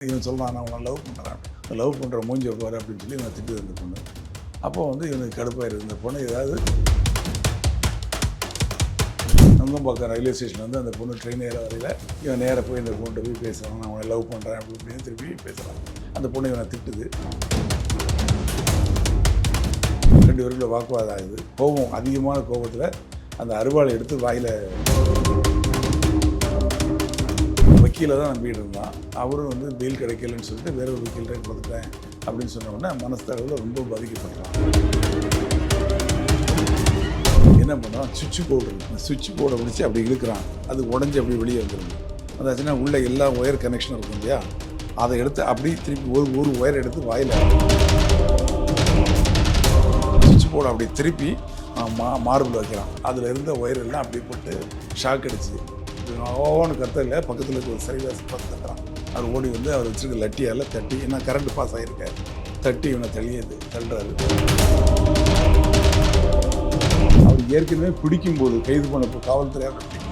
இவன் சொல்கிறான் நான் உன்னை லவ் பண்ணுறேன் லவ் பண்ணுற மூஞ்சி பாரு அப்படின்னு சொல்லி இவன் திட்டு இருந்த பொண்ணு. அப்போ வந்து இவனுக்கு கடுப்பாயிருது இந்த பொண்ணு ஏதாவது நந்தம்பாக்கம் ரயில்வே ஸ்டேஷன் வந்து அந்த பொண்ணு ட்ரெயின் ஏற வரையில் இவன் நேராக போய் இந்த பொண்ணு போய் பேசுகிறான் நான் அவனை லவ் பண்ணுறேன் அப்படி இப்படின்னு திருப்பி பேசுகிறான் அந்த பொண்ணு இவனை திட்டுது. ரெண்டு பேருக்குள்ள வாக்குவாதம் ஆகுது. கோபம் அதிகமான கோபத்தில் அந்த அருவாளை எடுத்து வாயில் கீழே தான் நம்பிட்டு இருந்தான் அவரும் வந்து பெயில் கிடைக்கலன்னு சொல்லிட்டு வேற ஒரு வக்கீல்கிட்ட கொடுத்துட்டேன் அப்படின்னு சொன்ன உடனே மனஸ்தளவில் ரொம்ப பாதிக்கப்படுறான். என்ன பண்ணுறான் சுவிட்ச் போர்டு அந்த சுவிட்ச் போர்டை பிடிச்சி அப்படி இழுக்கிறான். அது உடஞ்சி அப்படி வெளியே வந்துடும் அதாச்சுன்னா உள்ள எல்லா ஒயர் கனெக்ஷனும் இருக்கும் இல்லையா? அதை எடுத்து அப்படி திருப்பி ஒரு ஒரு ஒயர் எடுத்து வாயில் சுவிட்ச் போர்டை அப்படி திருப்பி மா மார்பிள் வைக்கிறான். அதில் இருந்த ஒயர் எல்லாம் அப்படி போட்டு ஷாக் அடிச்சு ஓன்னு கத்தல பக்கத்தில் இருக்க ஒரு சரிவாசி பார்த்து தட்டுறான் அவர் ஓடி வந்து அவர் வச்சிருக்க லட்டியால் தட்டி ஏன்னா கரண்ட் பாஸ் ஆகியிருக்காரு தட்டி இவனை தெளியது தள்ளுறாரு. அவர் ஏற்கனவே பிடிக்கும்போது கைது பண்ணப்போ காவல்துறையார் பிடிக்கும்போது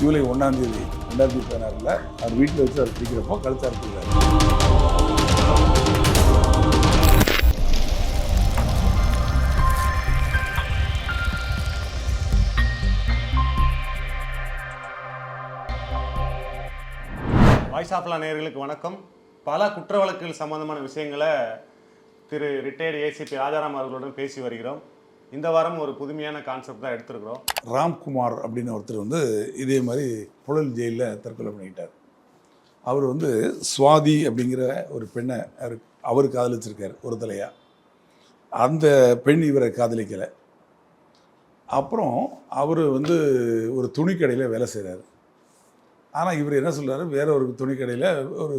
ஜூலை ஒன்றாம் தேதி ரெண்டாயிரத்தி பதினாறில் அவர் வீட்டில் வச்சு அவர் பிடிக்கிறப்போ கழுத்தா இருக்கிறார் வாய்ஸ் ஆஃப்லா நேயர்களுக்கு வணக்கம். பல குற்ற வழக்குகள் சம்பந்தமான விஷயங்களை திரு ரிட்டையர்டு ஏசிபி ராஜாராம் அவர்களுடன் பேசி வருகிறோம். இந்த வாரம் ஒரு புதுமையான கான்செப்ட் தான் எடுத்திருக்கிறோம். ராம்குமார் அப்படின்னு ஒருத்தர் வந்து இதே மாதிரி புழல் ஜெயிலில் தற்கொலை பண்ணிக்கிட்டார். அவர் வந்து சுவாதி அப்படிங்கிற ஒரு பெண்ணை அவர் அவர் காதலிச்சிருக்கார் ஒரு தலையா. அந்த பெண் இவரை காதலிக்கலை. அப்புறம் அவர் வந்து ஒரு துணிக்கடையில் வேலை செய்கிறார் ஆனால் இவர் என்ன சொல்கிறாரு வேற ஒரு துணிக்கடையில் ஒரு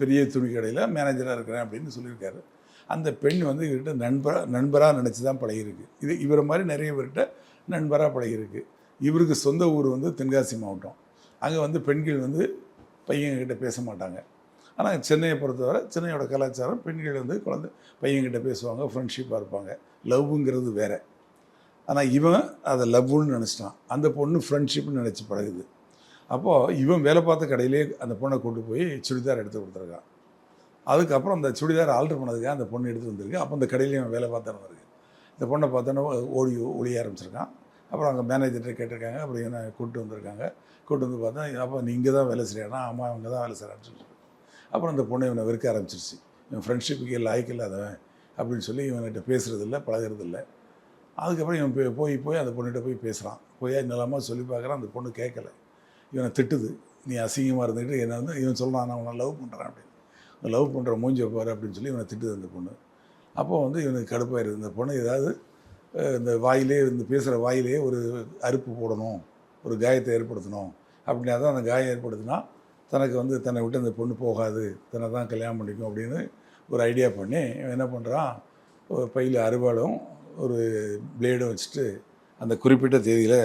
பெரிய துணிக்கடையில் மேனேஜராக இருக்கிறேன் அப்படின்னு சொல்லியிருக்காரு. அந்த பெண் வந்து இவர்கிட்ட நண்பராக நண்பராக நினச்சி தான் பழகியிருக்கு. இது இவரை மாதிரி நிறைய பேர்கிட்ட நண்பராக பழகியிருக்கு. இவருக்கு சொந்த ஊர் வந்து தென்காசி மாவட்டம். அங்கே வந்து பெண்கள் வந்து பையன்கிட்ட பேச மாட்டாங்க. ஆனால் சென்னையை பொறுத்தவரை சென்னையோட கலாச்சாரம் பெண்கள் வந்து குழந்தை பையன்கிட்ட பேசுவாங்க ஃப்ரெண்ட்ஷிப்பாக இருப்பாங்க. லவ்ங்கிறது வேறு. ஆனால் இவன் அதை லவ்வுன்னு நினச்சிட்டான். அந்த பொண்ணு ஃப்ரெண்ட்ஷிப்னு நினச்சி பழகுது. அப்போது இவன் வேலை பார்த்த கடையிலே அந்த பொண்ணை கொண்டு போய் சுடிதார் எடுத்து கொடுத்துருக்கான். அதுக்கப்புறம் அந்த சுடிதார் ஆல்டர் பண்ணதுக்காக அந்த பொண்ணு எடுத்து வந்திருக்கு. அப்போ அந்த கடையிலையும் அவன் வேலை பார்த்து வருது இந்த பொண்ணை பார்த்தோன்னா ஓடி ஒளிய ஆரம்பிச்சிருக்கான். அப்புறம் அங்கே மேனேஜர்கிட்ட கேட்டிருக்காங்க. அப்படி என்ன கூப்பிட்டு வந்திருக்காங்க. கூப்பிட்டு வந்து பார்த்தா அப்போ நீ இங்கே தான் வேலை செய்யறானா ஆமாம் அவங்க தான் வேலை செய்கிறான்னு சொல்லிட்டு அப்புறம் அந்த பொண்ணை இவனை வெறுக்க ஆரம்பிச்சிருச்சு. இவன் ஃப்ரெண்ட்ஷிப்புக்கு லாய்க்கு இல்லாதவன் அப்படின்னு சொல்லி இவன்கிட்ட பேசுறதில்ல பழகுறதில்ல அதுக்கப்புறம் இவன் போய் போய் அந்த பொண்ணுகிட்ட போய் பேசுகிறான் போய் நிலமாக சொல்லி பார்க்குறான். அந்த பொண்ணு கேட்கல. இவனை திட்டுது. நீ அசிங்கமாக இருந்துக்கிட்டு என்ன வந்து இவன் சொல்கிறான் நான் உன்னை லவ் பண்ணுறான் அப்படின்னு. லவ் பண்ணுற மூஞ்சி பாரு அப்படின்னு சொல்லி இவனை திட்டுது அந்த பொண்ணு. அப்போ வந்து இவனுக்கு கடுப்பாயிருது இந்த பொண்ணு ஏதாவது இந்த வாயிலே இந்த பேசுகிற வாயிலே ஒரு அறுப்பு போடணும் ஒரு காயத்தை ஏற்படுத்தணும். அப்படின்னா தான் அந்த காயம் ஏற்படுத்தினா தனக்கு வந்து தன்னை விட்டு அந்த பொண்ணு போகாது. தன்னை தான் கல்யாணம் பண்ணிக்கும் அப்படின்னு ஒரு ஐடியா பண்ணி இவன் என்ன பண்ணுறான் ஒரு பையில் அறுவாளும் ஒரு பிளேடும் வச்சுட்டு அந்த குறிப்பிட்ட தேதியில்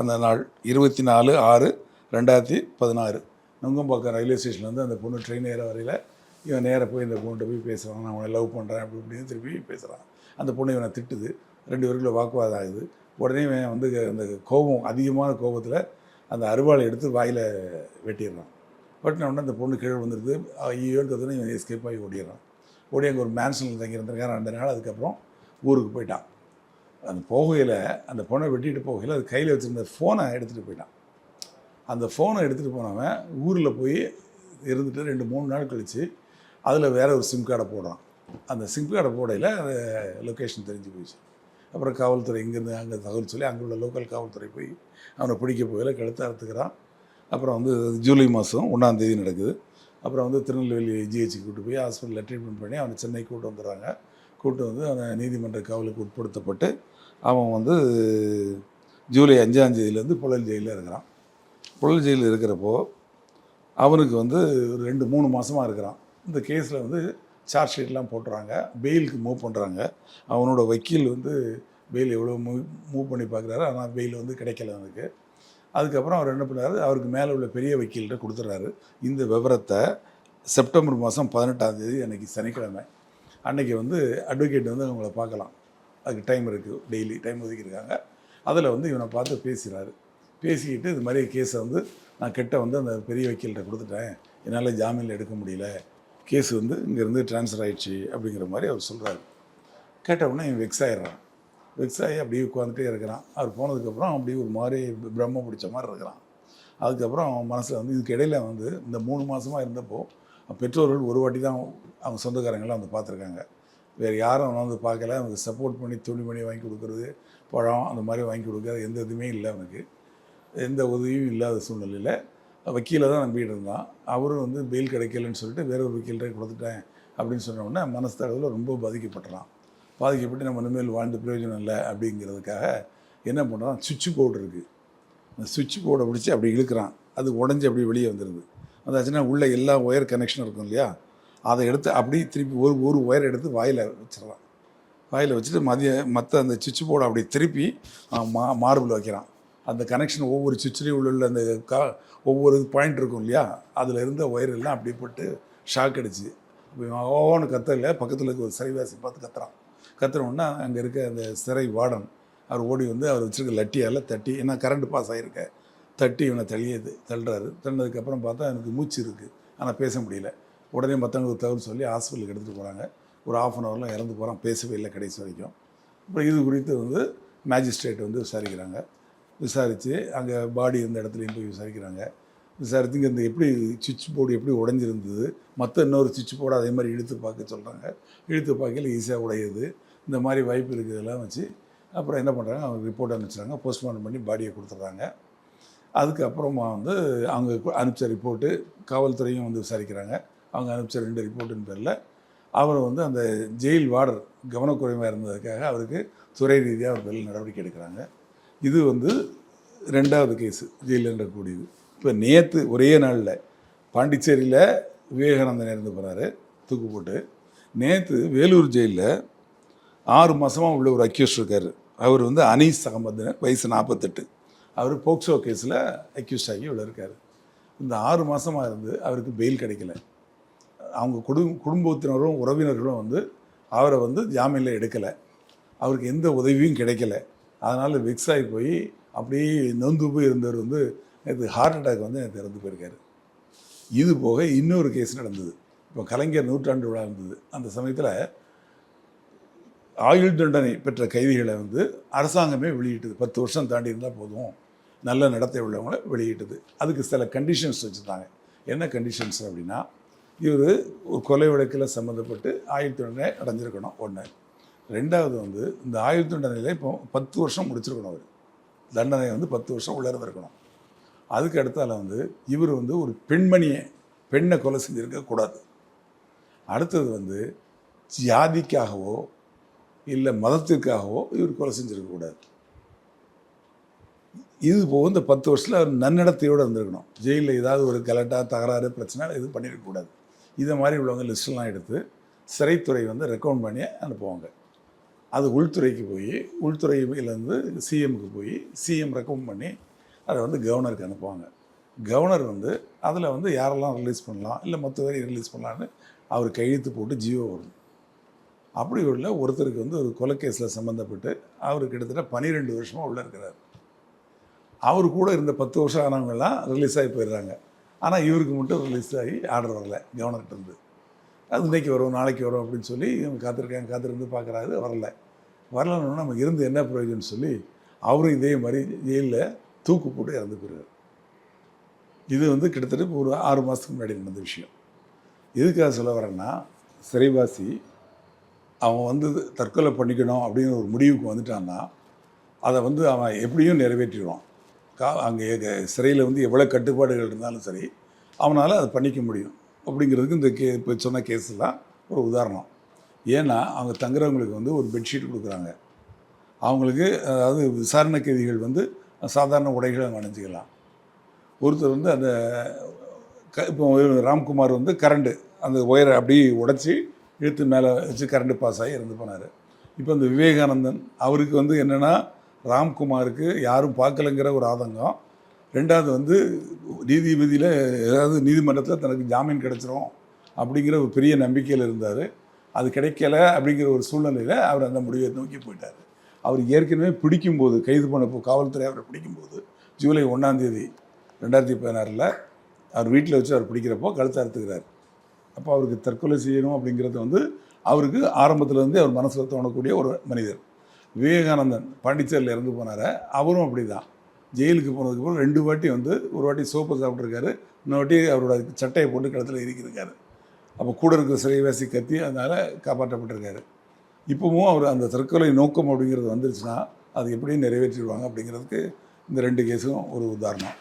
அந்த நாள் இருபத்தி நாலு ஆறு ரெண்டாயிரத்தி பதினாறு நுங்கம்பாக்கம் ரயில்வே ஸ்டேஷன்லேருந்து அந்த பொண்ணு ட்ரெயின் ஏற வரையில் இவன் நேராக போய் இந்த பொண்ணு போய் பேசுகிறான் நான் உன்னை லவ் பண்ணுறேன் அப்படி இப்படின்னு திருப்பி பேசுகிறான் அந்த பொண்ணு இவனை திட்டுது. ரெண்டு பேருக்குள்ள வாக்குவாதம் ஆகுது. உடனே இவன் வந்து அந்த கோபம் அதிகமான கோபத்தில் அந்த அருவாளை எடுத்து வாயில் வெட்டிடுறான். வெட்டின உடனே அந்த பொண்ணு கீழே வந்துடுது ஐயோன்றதுன்னு இவன் எஸ்கேப் ஆகி ஓடிடுறான். ஓடி அங்கே ஒரு மேன்ஷனில் தங்கியிருந்திருக்கான் ரெண்டு நாள் அதுக்கப்புறம் ஊருக்கு போயிட்டான். அந்த போகையில் அந்த பொண்ணை வெட்டிட்டு போகையில் அது கையில் வச்சுருந்த ஃபோனை எடுத்துகிட்டு போயிட்டான். அந்த ஃபோனை எடுத்துகிட்டு போனவன் ஊரில் போய் இருந்துட்டு ரெண்டு மூணு நாள் கழித்து அதில் வேற ஒரு சிம் கார்டை போடுறான். அந்த சிம் கார்டை போடையில் அந்த லொக்கேஷன் தெரிஞ்சு போயிடுச்சு. அப்புறம் காவல்துறை இங்கேருந்து அங்கே தகவல் சொல்லி அங்கே உள்ள லோக்கல் காவல்துறை போய் அவனை பிடிக்க போகல கழுத்தை அறுத்துக்கிறான். அப்புறம் வந்து ஜூலை மாதம் ஒன்றாம் தேதி நடக்குது. அப்புறம் வந்து திருநெல்வேலி ஜிஹெச்சுக்கு கூட்டு போய் ஹாஸ்பிட்டலில் ட்ரீட்மெண்ட் பண்ணி அவனை சென்னை கூட்டு வந்துடுறாங்க. கூட்டு வந்து அவனை நீதிமன்ற காவலுக்கு உட்படுத்தப்பட்டு அவன் வந்து ஜூலை அஞ்சாம் தேதியிலேருந்து புழல் ஜெயிலில் இருக்கிறான். புழல் ஜெயிலில் இருக்கிறப்போ அவனுக்கு வந்து ஒரு ரெண்டு மூணு மாதமாக இருக்கிறான். இந்த கேஸில் வந்து சார்ஜ் ஷீட்லாம் போட்டுறாங்க. பெயிலுக்கு மூவ் பண்ணுறாங்க அவனோட வக்கீல் வந்து பெயில் எவ்வளோ மூவ் மூவ் பண்ணி பார்க்குறாரு. ஆனால் பெயில் வந்து கிடைக்கல அவனுக்கு. அதுக்கப்புறம் அவர் என்ன பண்ணாரு? அவருக்கு மேலே உள்ள பெரிய வக்கீல்கிட்ட கொடுத்துட்றாரு. இந்த விவரத்தை செப்டம்பர் மாதம் பதினெட்டாம் தேதி அன்றைக்கி சனிக்கிழமை. அன்றைக்கி வந்து அட்வொகேட் வந்து அவங்கள பார்க்கலாம். அதுக்கு டைம் இருக்குது டெய்லி டைம் ஒதுக்கியிருக்காங்க. அதில் வந்து இவனை பார்த்து பேசுகிறாரு பேசிக்கிட்டு இது மாதிரி கேஸை வந்து நான் கிட்ட வந்து அந்த பெரிய வக்கீல்கிட்ட கொடுத்துட்டேன். என்னால் ஜாமீனில் எடுக்க முடியல. கேஸ் வந்து இங்கேருந்து ட்ரான்ஸ்ஃபர் ஆயிடுச்சு அப்படிங்கிற மாதிரி அவர் சொல்கிறாரு கேட்ட உடனே இவன் வெக்ஸ் ஆயிடுறான். வெக்ஸ் ஆகி அப்படியே உட்காந்துட்டே இருக்கிறான். அவர் போனதுக்கப்புறம் அப்படியே ஒரு மாதிரி பிரம்ம பிடிச்ச மாதிரி இருக்கிறான். அதுக்கப்புறம் அவன் மனசில் வந்து இதுக்கு இடையில வந்து இந்த மூணு மாதமாக இருந்தப்போ பெற்றோர்கள் ஒரு வாட்டி தான் அவங்க சொந்தக்காரங்களாம் வந்து பார்த்துருக்காங்க. வேறு யாரும் வந்து பார்க்கல. அவனுக்கு சப்போர்ட் பண்ணி துணிமணி வாங்கி கொடுக்குறது பழம் அந்த மாதிரி வாங்கி கொடுக்குறது எந்த இதுவுமே இல்லை அவனுக்கு. எந்த உதவியும் இல்லாத சூழ்நிலையில் வக்கீலை தான் நம்பிக்கிட்டு இருந்தான். அவரும் வந்து பெயில் கிடைக்கலன்னு சொல்லிட்டு வேற ஒரு வக்கீல்கிட்ட கொடுத்துட்டேன் அப்படின்னு சொன்னோடனே உடனே ரொம்ப பாதிக்கப்பட்டுறான். பாதிக்கப்பட்டு நம்ம இனிமேல் வாழ்ந்து பிரயோஜனம் இல்லை அப்படிங்கிறதுக்காக என்ன பண்ணுறான் சுவிட்ச் போர்டு இருக்குது அந்த சுவிட்ச் போர்டை பிடிச்சி அப்படி இழுக்கிறான். அது உடஞ்சி அப்படி வெளியே வந்துடுது அதாச்சுன்னா உள்ளே எல்லா ஒயர் கனெக்ஷன் இருக்கும் இல்லையா? அதை எடுத்து அப்படியே திருப்பி ஒரு ஒரு ஒயர் எடுத்து வாயில் வச்சிடறான். வாயில் வச்சுட்டு மதிய மற்ற அந்த சுவிட்ச் போர்டை அப்படி திருப்பி மா மார்பிள் வைக்கிறான். அந்த கனெக்ஷன் ஒவ்வொரு சுவிட்ச்லேயும் உள்ள அந்த கா ஒவ்வொரு பாயிண்ட் இருக்கும் இல்லையா? அதில் இருந்த ஒயர் எல்லாம் அப்படியே போட்டு ஷாக் அடிச்சு. ஓன்னு கத்தல பக்கத்தில் இருக்க ஒரு சிறைவாசி பார்த்து கத்துறான். கத்துறோன்னா அங்கே இருக்க அந்த சிறை வார்டன் அவர் ஓடி வந்து அவர் வச்சிருக்க லட்டியால் தட்டி ஏன்னா கரண்ட் பாஸ் ஆகிருக்க தட்டி இவனை தள்ளியது தள்ளுறாரு. தள்ளினதுக்கப்புறம் பார்த்தா எனக்கு மூச்சு இருக்குது ஆனால் பேச முடியல. உடனே மற்றவங்களுக்கு தகவல் சொல்லி ஹாஸ்பிட்டலுக்கு எடுத்துகிட்டு போகிறாங்க ஒரு ஆஃப் அன் ஹவரில் இறந்து போகிறான் பேசவே இல்லை கடைசி வரைக்கும். அப்புறம் இது குறித்து வந்து மேஜிஸ்ட்ரேட் வந்து விசாரிக்கிறாங்க. விசாரித்து அங்கே பாடி இருந்த இடத்துலையும் போய் விசாரிக்கிறாங்க. விசாரித்து இங்கே இந்த எப்படி சுவிட்ச் போர்டு எப்படி உடஞ்சிருந்தது? மற்ற இன்னொரு சுவிட்ச் போர்டு அதே மாதிரி இழுத்து பார்க்க சொல்கிறாங்க இழுத்து பார்க்கல ஈஸியாக உடையுது. இந்த மாதிரி வாய்ப்பு இருக்கிறதெல்லாம் வச்சு அப்புறம் என்ன பண்ணுறாங்க அவங்க ரிப்போர்ட் அனுப்பிச்சிடுறாங்க. போஸ்ட்மார்ட்டம் பண்ணி பாடியை கொடுத்துட்றாங்க. அதுக்கப்புறமா வந்து அவங்க அனுப்பிச்ச ரிப்போர்ட்டு காவல்துறையும் வந்து விசாரிக்கிறாங்க. அவங்க அனுப்பிச்ச ரெண்டு ரிப்போர்ட்டின் பேரில் அவர் வந்து அந்த ஜெயில் வார்டர் கவனக்குறைவாக இருந்ததுக்காக அவருக்கு துறை ரீதியாக அவர் பேரில் நடவடிக்கை எடுக்கிறாங்க. இது வந்து ரெண்டாவது கேஸு ஜெயிலில் கூடியது இப்போ நேற்று ஒரே நாளில் பாண்டிச்சேரியில் விவேகானந்தன் இருந்து போகிறாரு தூக்கு போட்டு. நேற்று வேலூர் ஜெயிலில் ஆறு மாதமாக உள்ள ஒரு அக்யூஸ்ட் இருக்கார். அவர் வந்து அனீஸ் அகமதுனர் வயசு நாற்பத்தெட்டு அவர் போக்சோ கேஸில் அக்யூஸ்ட் ஆகி உள்ள இருக்கார். இந்த ஆறு மாதமாக இருந்து அவருக்கு பெயில் கிடைக்கல. அவங்க குடும் குடும்பத்தினரும் உறவினர்களும் வந்து அவரை வந்து ஜாமீனில் எடுக்கலை. அவருக்கு எந்த உதவியும் கிடைக்கல. அதனால் வெக்ஸ் ஆகி போய் அப்படியே நொந்து போய் இருந்தவர் வந்து நேற்று ஹார்ட் அட்டாக் வந்து நேற்று இறந்து போயிருக்காரு. இது போக இன்னொரு கேஸ் நடந்தது. இப்போ கலைஞர் நூற்றாண்டு விழா இருந்தது. அந்த சமயத்தில் ஆயுள் தண்டனை பெற்ற கைதிகளை வந்து அரசாங்கமே வெளியிட்டது. பத்து வருஷம் தாண்டி இருந்தால் போதும். நல்ல நடத்தை உள்ளவங்கள வெளியிட்டது. அதுக்கு சில கண்டிஷன்ஸ் வச்சுருந்தாங்க. என்ன கண்டிஷன்ஸ் அப்படின்னா இவர் ஒரு கொலை வழக்கில் சம்மந்தப்பட்டு ஆயுள் தண்டனை அடைஞ்சிருக்கணும். ஒன்று ரெண்டாவது வந்து இந்த ஆயுள் தண்டனையில் இப்போ பத்து வருஷம் முடிச்சிருக்கணும் அவர். தண்டனை வந்து பத்து வருஷம் உள்ள இருந்திருக்கணும் அதுக்கு அடுத்தால வந்து இவர் வந்து ஒரு பெண்மணியை பெண்ணை கொலை செஞ்சுருக்கக்கூடாது அடுத்தது வந்து ஜாதிக்காகவோ இல்லை மதத்திற்காகவோ இவர் கொலை செஞ்சுருக்கக்கூடாது இது போக இந்த பத்து வருஷத்தில் அவர் நன்னடத்தையோடு இருந்திருக்கணும். ஜெயிலில் ஏதாவது ஒரு கலட்டாக தகராறு பிரச்சனை எதுவும் பண்ணியிருக்கக்கூடாது இதை மாதிரி உள்ளவங்க லிஸ்ட்லாம் எடுத்து சிறைத்துறை வந்து ரெக்கமெண்ட் பண்ணி அனுப்புவாங்க. அது உள்துறைக்கு போய் உள்துறையிலேருந்து சிஎம்க்கு போய் சிஎம் ரெக்கமெண்ட் பண்ணி அதை வந்து கவர்னருக்கு அனுப்புவாங்க. கவர்னர் வந்து அதில் வந்து யாரெல்லாம் ரிலீஸ் பண்ணலாம் இல்லை மொத்த வரை ரிலீஸ் பண்ணலான்னு அவர் கையெழுத்து போட்டு ஜியோ வரும். அப்படி உள்ள ஒருத்தருக்கு வந்து ஒரு கொலைக்கேஸில் சம்மந்தப்பட்டு அவர் கிட்டத்தட்ட பன்னிரெண்டு வருஷமாக உள்ளே இருக்கிறார். அவர் கூட இருந்த பத்து வருஷம் ஆனவங்கெல்லாம் ரிலீஸ் ஆகி போயிடுறாங்க. ஆனால் இவருக்கு மட்டும் ரிலீஸ் ஆகி ஆர்டர் வரல கவர்னர்கிட்ட இருந்து. அது இன்னைக்கு வரும் நாளைக்கு வரும் அப்படின்னு சொல்லி இவங்க காத்திருக்காங்க காத்திருந்து பார்க்குறாரு வரல. வரலன்னு நம்ம இருந்து என்ன பிரயோஜனம் சொல்லி அவரும் இதே மாதிரி ஜெயிலில் தூக்கு போட்டு இறந்து போயிருவார் இது வந்து கிட்டத்தட்ட ஒரு ஆறு மாதத்துக்கு முன்னாடி நடந்த விஷயம். எதுக்காக சொல்ல வரேன்னா சிறைவாசி அவன் வந்து தற்கொலை பண்ணிக்கணும் அப்படின்னு ஒரு முடிவுக்கு வந்துட்டான்னா அதை வந்து அவன் எப்படியும் நிறைவேற்றிடுவான். கா அங்கே சிறையில் வந்து எவ்வளோ கட்டுப்பாடுகள் இருந்தாலும் சரி அவனால் அதை பண்ணிக்க முடியும். அப்படிங்கிறதுக்கு இந்த கே இப்போ சொன்ன கேஸ்லாம் ஒரு உதாரணம். ஏன்னா அவங்க தங்குறவங்களுக்கு வந்து ஒரு பெட்ஷீட் கொடுக்குறாங்க. அவங்களுக்கு அதாவது விசாரணை கைதிகள் வந்து சாதாரண உடைகளை அவங்க அணிஞ்சிக்கலாம். ஒருத்தர் வந்து அந்த க இப்போ ராம்குமார் வந்து கரண்டு அந்த ஒயரை அப்படியே உடச்சி இழுத்து மேலே வச்சு கரண்ட் பாஸ் ஆகி இறந்து போனார். இப்போ இந்த விவேகானந்தன் அவருக்கு வந்து என்னென்னா ராம்குமாருக்கு யாரும் பார்க்கலைங்கிற ஒரு ஆதங்கம். ரெண்டாவது வந்து நீதிபதியில் ஏதாவது நீதிமன்றத்தில் தனக்கு ஜாமீன் கிடைச்சிரும் அப்படிங்கிற ஒரு பெரிய நம்பிக்கையில் இருந்தார். அது கிடைக்கல அப்படிங்கிற ஒரு சூழ்நிலையில் அவர் அந்த முடிவை நோக்கி போயிட்டார். அவர் ஏற்கனவே பிடிக்கும்போது கைது பண்ணப்போ காவல்துறை அவரை பிடிக்கும்போது ஜூலை ஒன்றாந்தேதி ரெண்டாயிரத்தி பதினாறில் அவர் வீட்டில் வச்சு அவர் பிடிக்கிறப்போ கழுத்தை அறுத்துக்கிறார். அப்போ அவருக்கு தற்கொலை செய்யணும் அப்படிங்கிறது வந்து அவருக்கு ஆரம்பத்துலேருந்தே அவர் மனசில் தோணக்கூடிய ஒரு மனிதர். விவேகானந்தன் பாண்டிச்சேரியில் இறந்து போனார். அவரும் அப்படி தான் ஜெயிலுக்கு போனதுக்கப்புறம் ரெண்டு வாட்டி வந்து ஒரு வாட்டி சோப்பு சாப்பிட்ருக்காரு இன்னொரு வாட்டி அவரோட சட்டையை போட்டு கிடத்துல இறக்கியிருக்காரு. அப்போ கூட இருக்கிற சிறைவாசி கத்தி அதனால் காப்பாற்றப்பட்டிருக்காரு. இப்போவும் அவர் அந்த தற்கொலை நோக்கம் அப்படிங்கிறது வந்துருச்சுன்னா அது எப்படி நிறைவேற்றிடுவாங்க அப்படிங்கிறதுக்கு இந்த ரெண்டு கேஸும் ஒரு உதாரணம்.